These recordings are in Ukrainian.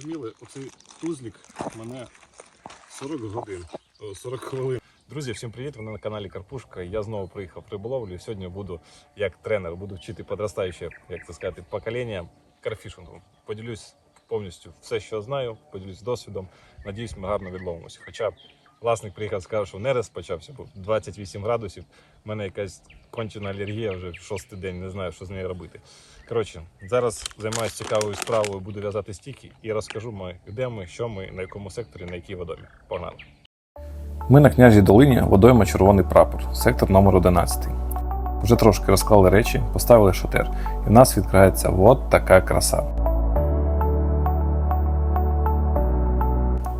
розуміли, оцей тузлік мене 40 годин, 40 хвилин. Друзі, всім привіт! Ви на каналі Карпушка. Я знову приїхав в риболовлю. Сьогодні буду як тренер, буду вчити подростаюче, як це сказати, покоління карфішингу. Поділюсь повністю все, що знаю, поділюсь досвідом. Надіюсь, ми гарно відловимося. Хоча власник приїхав, сказав, що нерест почався, бо 28 градусів. У мене якась кончена алергія вже шостий день, не знаю, що з нею робити. Коротше, зараз займаюся цікавою справою, буду в'язати стіки і розкажу, ми, де ми, що ми, на якому секторі, на якій водомі. Погнали! Ми на княжій долині водойма Червоний прапор, сектор номер 11. Вже трошки розклали речі, поставили шатер, і в нас відкриється от така краса.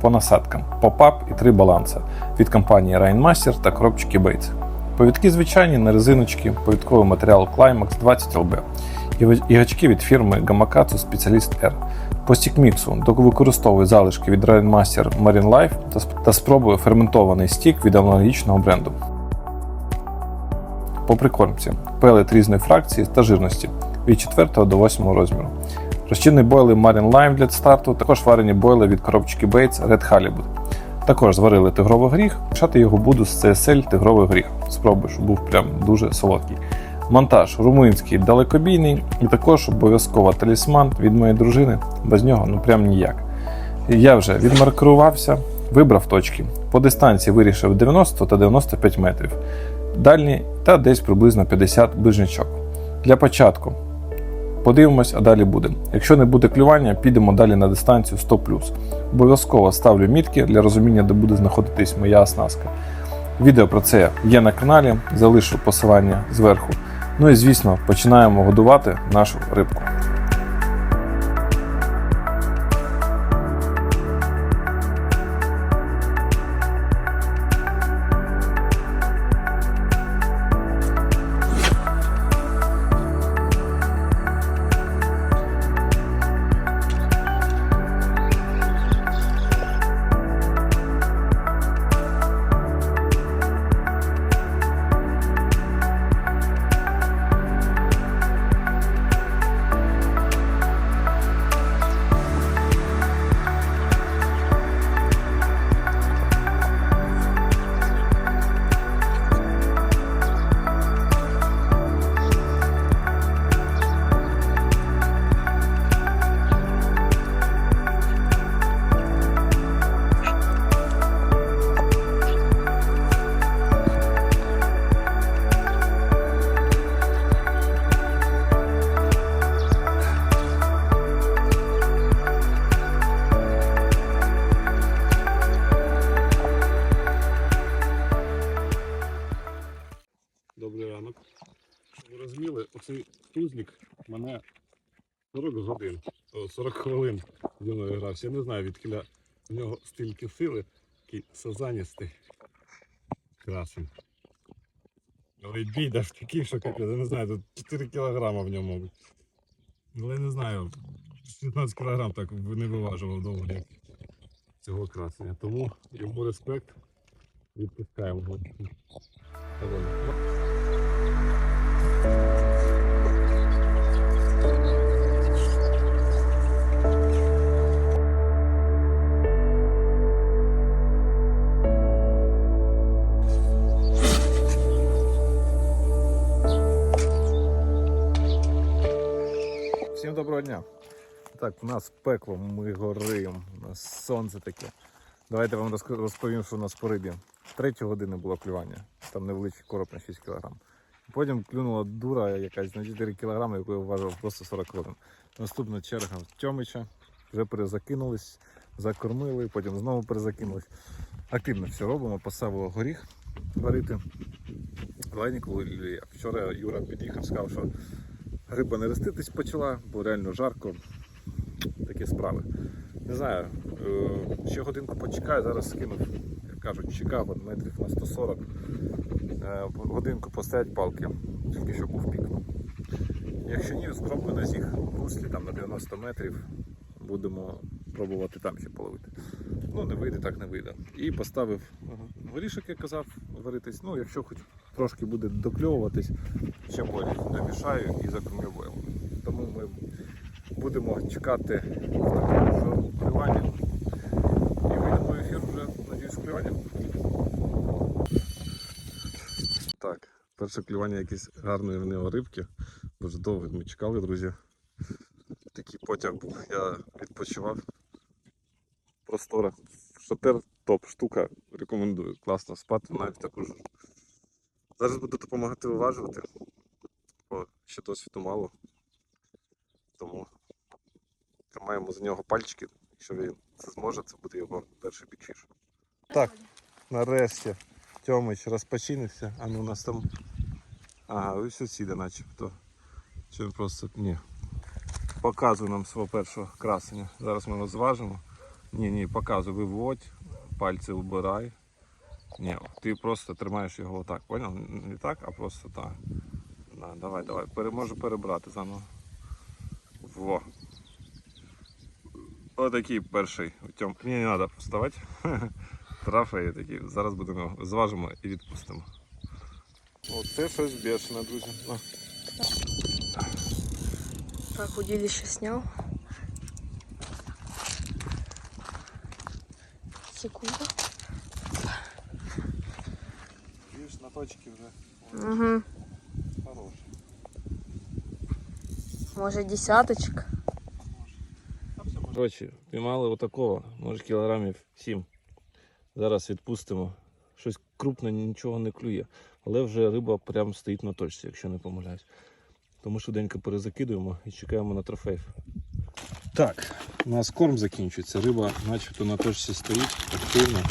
По насадкам попап і три баланса від компанії Rainmaster та коробчики Bates. Повідки звичайні на резиночки, повідковий матеріал Climax 20 LB і гачки від фірми Gamakatsu Specialist R. По стікміксу використовую залишки від Rainmaster Marine Life та сп- та спробую ферментований стік від аналогічного бренду. По прикормці пелет різної фракції та жирності від 4 до 8 розміру. Розчинні бойли Marine Lime для старту, також варені бойли від коробчики Bates Red Halibut. Також зварили тигровий горіх, мішати його буду з CSL тигровий горіх. Спробую, щоб був прям дуже солодкий. Монтаж румунський далекобійний, і також обов'язково талісман від моєї дружини. Без нього ну прям ніяк. Я вже відмаркувався, вибрав точки. По дистанції вирішив 90 та 95 метрів. Дальні та десь приблизно 50 ближнячок. Для початку подивимось, а далі буде. Якщо не буде клювання, підемо далі на дистанцію 100 Обов'язково ставлю мітки для розуміння, де буде знаходитись моя оснастка. Відео про це є на каналі, залишу посилання зверху. Ну і звісно, починаємо годувати нашу рибку. Оцей тузлік мене 40 годин, 40 хвилин зі мною грався. Я не знаю, відкіля в нього стільки сили, такий сазаністий. Красень. Але бій дав такий, що капець, я не знаю, тут 4 кілограма в ньому. Але я не знаю, 16 кілограм так не виважував довго, як цього красення. Тому йому респект. Відпускаємо. Доволі. Доброго дня. Так, у нас пекло, ми горимо, у нас сонце таке. Давайте вам розповім, що у нас по рибі. Третя година було клювання, там невеличкий короб на 6 кг. Потім клюнула дура якась на 4 кг, яку я вважав просто 40 хвилин. Наступна черга Тьомича, вже перезакинулись, закормили, потім знову перезакинулись. Активно все робимо, поставили горіх варити. Вилює. Вчора Юра під'їхав, сказав, що риба не реститись почала, бо реально жарко. Такі справи. Не знаю, е, ще годинку почекаю, зараз скинув, як кажуть, Чикаго метрів на 140. Е, Годинку постоять палки, тільки що був пік. Якщо ні, спробую на зіг в руслі там на 90 метрів. Будемо пробувати там ще половити. Ну, не вийде, так не вийде. І поставив горішок, як казав, варитись. Ну, якщо хоч трошки буде докльовуватись, ще болі намішаю і закормлю. Тому ми будемо чекати клювання. І вийдемо в ефір вже, надіюсь, з клюванням. Так, перше клювання якісь гарної в нього рибки. Дуже довго ми чекали, друзі. Такий потяг був. Я відпочивав. Простора. Шатер топ штука. Рекомендую. Класно спати навіть таку ж. Зараз буду допомагати виважувати. Бо ще досвіду мало. Тому тримаємо за нього пальчики. Якщо він це зможе, це буде його перший бікфіш. Так, нарешті Тьомич розпочинився. А ну у нас там. Ага, ви сусіди начебто. Чи він просто. Ні. Показує нам свого першого красення. Зараз ми його зважимо. Ні, ні, показуй, виводь, пальці вбирай. Ні, ти просто тримаєш його отак, поняв? Не так, а просто так. Да, давай, давай. Пере, можу перебрати заново. Во. Отакий перший. Тьом. Ні, не треба вставати. Трофеї такі. Зараз будемо зважимо і відпустимо. Оце щось бешене, друзі. На. Так, удилище снял. Секунду. На вже Угу. хороший. Может десяточка. Коротше, піймали отакого, може кілограмів 7. Зараз відпустимо. Щось крупне, нічого не клює. Але вже риба прям стоїть на точці, якщо не помиляюсь. Тому швиденько перезакидуємо і чекаємо на трофеїв. Так, у нас корм закінчується. Риба начебто на точці стоїть активно.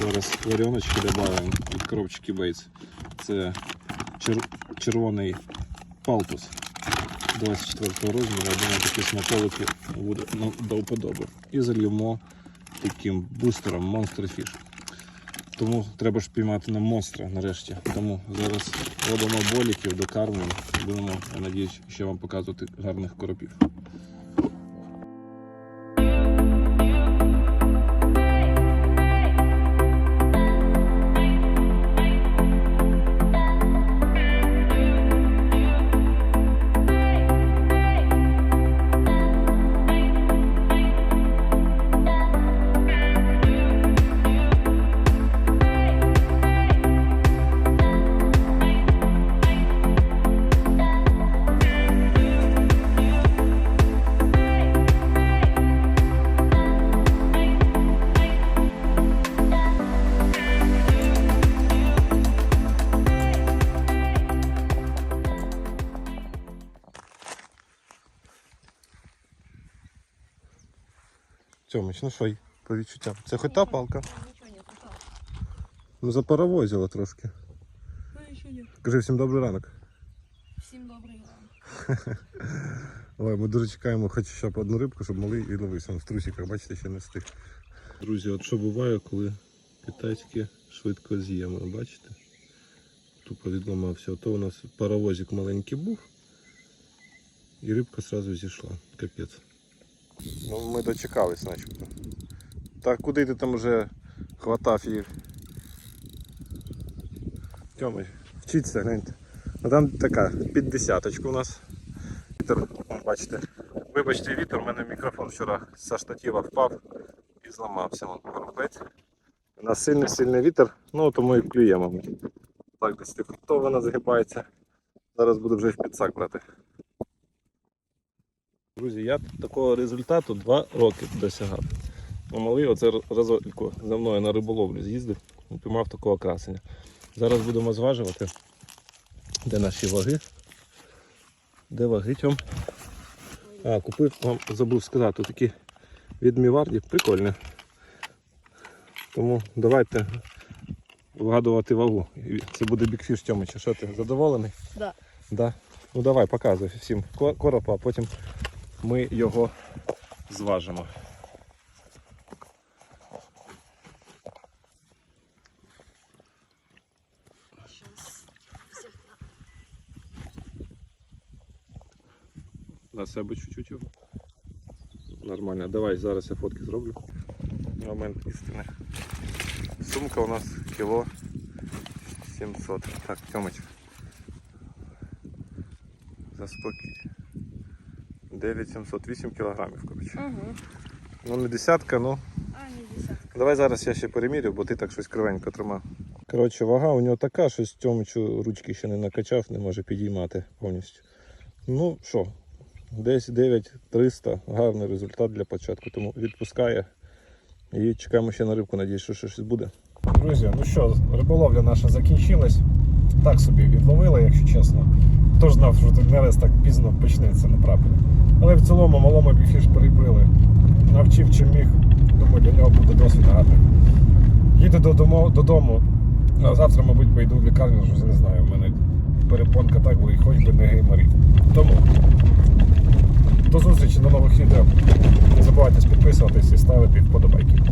Зараз варіоночки додаємо від коробчики Бейтс. Це чер- червоний палтус 24 розміру. Я думаю, такі смаколики буде ну, до вподоби. І зальємо таким бустером Monster Fish. Тому треба ж піймати на монстра нарешті. Тому зараз робимо боліків, докармуємо. Будемо, я надіюсь, ще вам показувати гарних коропів. Тьомич, ну що, по відчуттям? Це хоч та палка? Нет, ушел. Ну запаровозило трошки. Ну. Кажи всім добрий ранок. Всем добрый ранок. Ой, ми дуже чекаємо хоч щоб одну рибку, щоб малий і ловився. В трусиках, бачите, ще не встиг. Друзі, от що буває, коли китайське швидко з'їмо, бачите? Тупо відламався. Ото у нас паровозик маленький був, і рибка одразу зійшла. Капець. Ну, ми дочекались, начебто. Так куди ти там вже хватав їх? Тьомич, вчіться, гляньте. Ну там така під десяточку у нас. Вітер, бачите. Вибачте, вітер, у мене мікрофон вчора зі штатива впав і зламався. Вон парапет. У нас сильний сильний вітер, ну тому і клюємо. Так, десь то вона загибається. Зараз буду вже в підсак брати. Друзі, я такого результату 2 роки досягав. Ну, малий оце разок за мною на риболовлю з'їздив і піймав такого красення. Зараз будемо зважувати, де наші ваги. Де ваги тьом? А, купив, вам забув сказати, такі від Міварді, прикольні. Тому давайте вгадувати вагу. Це буде бікфіш Тьомича. Що ти задоволений? Да. Да? Ну давай, показуй всім ко- коропа, а потім ми його зважимо. На себе чуть-чуть його. Нормально. Давай зараз я фотки зроблю. Момент істини. Сумка у нас кіло 700. Так, Тьомич. Заспокій. 9700, 8 кілограмів, коротше. Угу. Ну не десятка, ну. А, не десятка. Давай зараз я ще перемірю, бо ти так щось кривенько тримав. Коротше, вага у нього така, що з Тьомичу ручки ще не накачав, не може підіймати повністю. Ну що, десь 9300, гарний результат для початку, тому відпускає. І чекаємо ще на рибку, надіюсь, що щось буде. Друзі, ну що, риболовля наша закінчилась. Так собі відловили, якщо чесно. Хто ж знав, що тут нерест так пізно почнеться на. Але в цілому малому біфіш перебили. Навчив чим міг. Думаю, для нього буде досвід гарний. Їду додому, додому. А завтра, мабуть, поїду в лікарню, вже не знаю. У мене перепонка так болить, хоч би не гейморит. Тому до зустрічі на нових відео. Не забувайте підписуватись і ставити вподобайки.